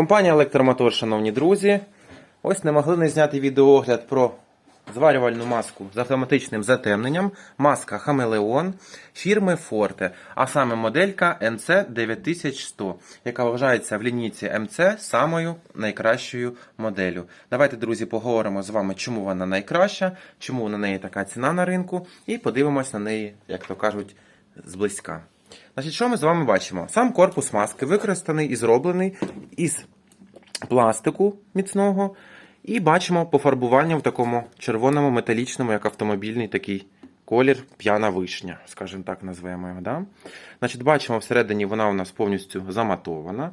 Компанія Електромотор, шановні друзі. Ось не могли не зняти відеоогляд про зварювальну маску з автоматичним затемненням. Маска Хамелеон фірми Forte, а саме моделька NC9100, яка вважається в лінійці MC самою найкращою моделлю. Давайте, друзі, поговоримо з вами, чому вона найкраща, чому на неї така ціна на ринку, і подивимось на неї, як то кажуть, зблизька. Значить, що ми з вами бачимо? Сам корпус маски використаний і зроблений із пластику міцного. І бачимо пофарбування в такому червоному металічному, як автомобільний такий колір п'яна вишня, скажімо так, назвемо його. Да? Значить, бачимо всередині вона у нас повністю заматована.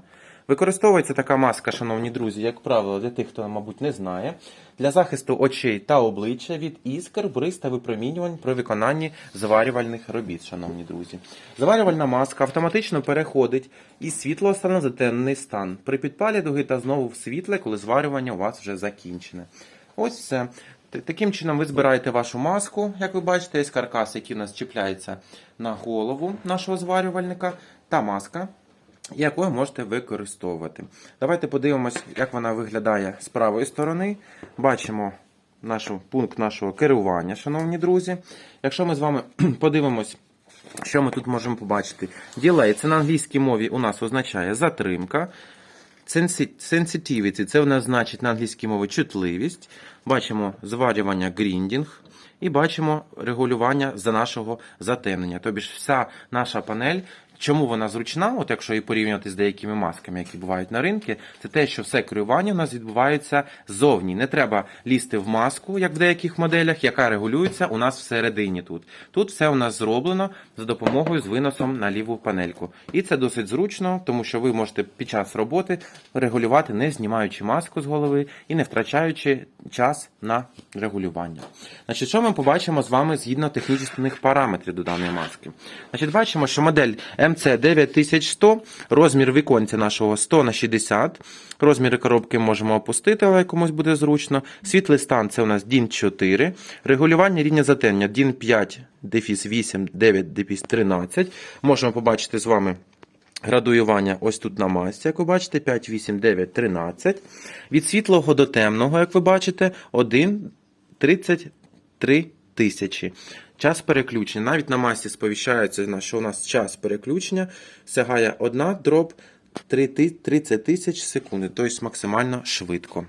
Використовується така маска, шановні друзі, як правило, для тих, хто, мабуть, не знає, для захисту очей та обличчя від іскр, бриз та випромінювань при виконанні зварювальних робіт, шановні друзі. Зварювальна маска автоматично переходить із світлого стану в затемнений стан при підпалі дуги та знову в світле, коли зварювання у вас вже закінчене. Ось все. Таким чином ви збираєте вашу маску, як ви бачите, є каркас, який у нас чіпляється на голову нашого зварювальника, та маска, яку ви можете використовувати. Давайте подивимось, як вона виглядає з правої сторони. Бачимо нашу, пункт нашого керування, шановні друзі. Якщо ми з вами подивимось, що ми тут можемо побачити? Ділей, це на англійській мові у нас означає затримка. Sensi- Sensitivity – це в нас значить на англійській мові чутливість. Бачимо зварювання гріндінг. І бачимо регулювання за нашого затемнення. Тобі ж вся наша панель, чому вона зручна, от якщо її порівнювати з деякими масками, які бувають на ринку, це те, що все керування у нас відбувається ззовні. Не треба лізти в маску, як в деяких моделях, яка регулюється у нас всередині тут. Тут все у нас зроблено за допомогою з виносом на ліву панельку. І це досить зручно, тому що ви можете під час роботи регулювати, не знімаючи маску з голови і не втрачаючи час на регулювання. Значить, що ми побачимо з вами згідно технічних параметрів до даної маски? Значить, бачимо, що модель MC9100, розмір віконця нашого 100 на 60. Розміри коробки можемо опустити, але комусь буде зручно. Світлий стан це у нас DIN 4. Регулювання рівня затемнення DIN 5, дефіс 8, 9, дефіс 13. Можемо побачити з вами Градуювання ось тут на масці, як ви бачите, 5, 8, 9, 13. Від світлого до темного, як ви бачите, 1, 33 тисячі. Час переключення. Навіть на масці сповіщається, що у нас час переключення сягає 1 дроб 30 тисяч секунди, тобто максимально швидко.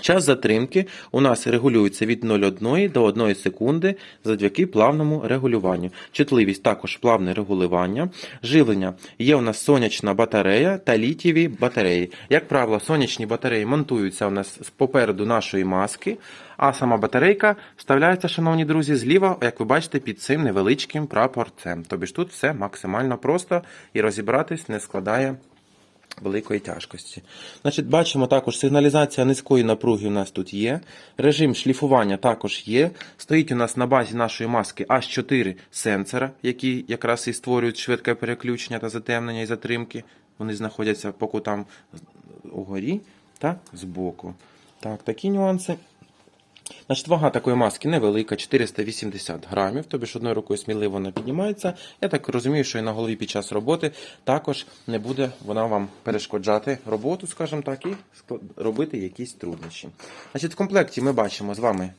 Час затримки у нас регулюється від 0,1 до 1 секунди завдяки плавному регулюванню. Чутливість також плавне регулювання. Живлення є у нас сонячна батарея та літієві батареї. Як правило, сонячні батареї монтуються у нас попереду нашої маски, а сама батарейка вставляється, шановні друзі, зліва, як ви бачите, під цим невеличким прапорцем. Тобі ж тут все максимально просто і розібратись не складає великої тяжкості. Значить, бачимо також сигналізація низької напруги у нас тут є. Режим шліфування також є. Стоїть у нас на базі нашої маски аж 4 сенсора, які якраз і створюють швидке переключення та затемнення і затримки. Вони знаходяться по кутам угорі та збоку. Так, такі нюанси. Значить, вага такої маски невелика, 480 грамів, тобі ж одною рукою сміливо вона піднімається. Я так розумію, що і на голові під час роботи також не буде вона вам перешкоджати роботу, скажімо так, і робити якісь труднощі. Значить, в комплекті ми бачимо з вами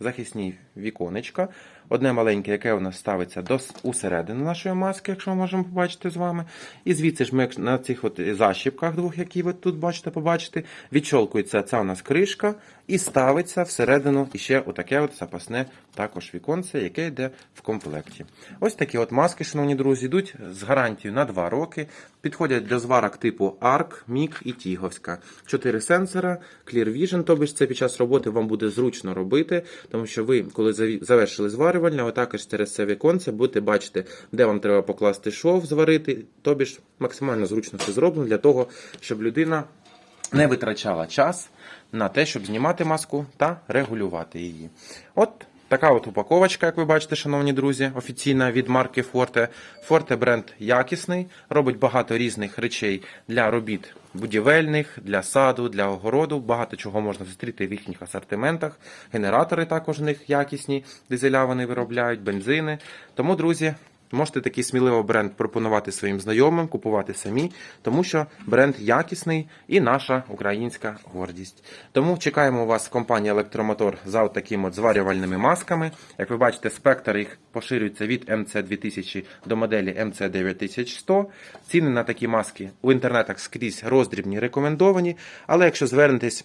захисні віконечка. Одне маленьке, яке у нас ставиться до усередину нашої маски, якщо ми можемо побачити з вами. І звідси ж ми на цих от защіпках двох, які ви тут бачите, побачите, відчолкується ця у нас кришка і ставиться всередину іще отаке от запасне також віконце, яке йде в комплекті. Ось такі от маски, шановні друзі, йдуть з гарантією на 2 роки. Підходять для зварок типу ARC, MIG і Тіговська. Чотири сенсора, Clear Vision, тобі ж це під час роботи вам буде зручно робити, тому що ви, коли завершили зварювання, ви також через це віконце будете бачити, де вам треба покласти шов, зварити. Тобі ж максимально зручно це зроблено для того, щоб людина не витрачала час на те, щоб знімати маску та регулювати її. От така от упаковочка, як ви бачите, шановні друзі, офіційна від марки Forte. Forte бренд якісний, робить багато різних речей для робіт будівельних, для саду, для огороду. Багато чого можна зустріти в їхніх асортиментах. Генератори також в них якісні, дизеля вони виробляють, бензини. Тому, друзі, Можете такий сміливо бренд пропонувати своїм знайомим, купувати самі, тому що бренд якісний і наша українська гордість. Тому чекаємо вас в компанії Електромотор за такими от зварювальними масками. Як ви бачите, спектр їх поширюється від MC2000 до моделі MC9100. Ціни на такі маски у інтернетах скрізь роздрібні рекомендовані. Але якщо звернетесь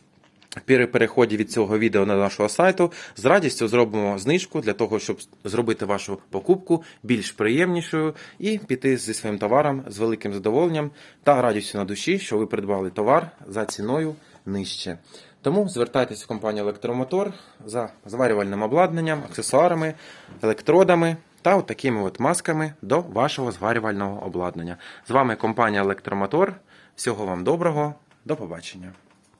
при переході від цього відео на нашого сайту з радістю зробимо знижку для того, щоб зробити вашу покупку більш приємнішою і піти зі своїм товаром з великим задоволенням та радістю на душі, що ви придбали товар за ціною нижче. Тому звертайтесь в компанію Електромотор за зварювальним обладнанням, аксесуарами, електродами та от такими от масками до вашого зварювального обладнання. З вами компанія Електромотор. Всього вам доброго, до побачення.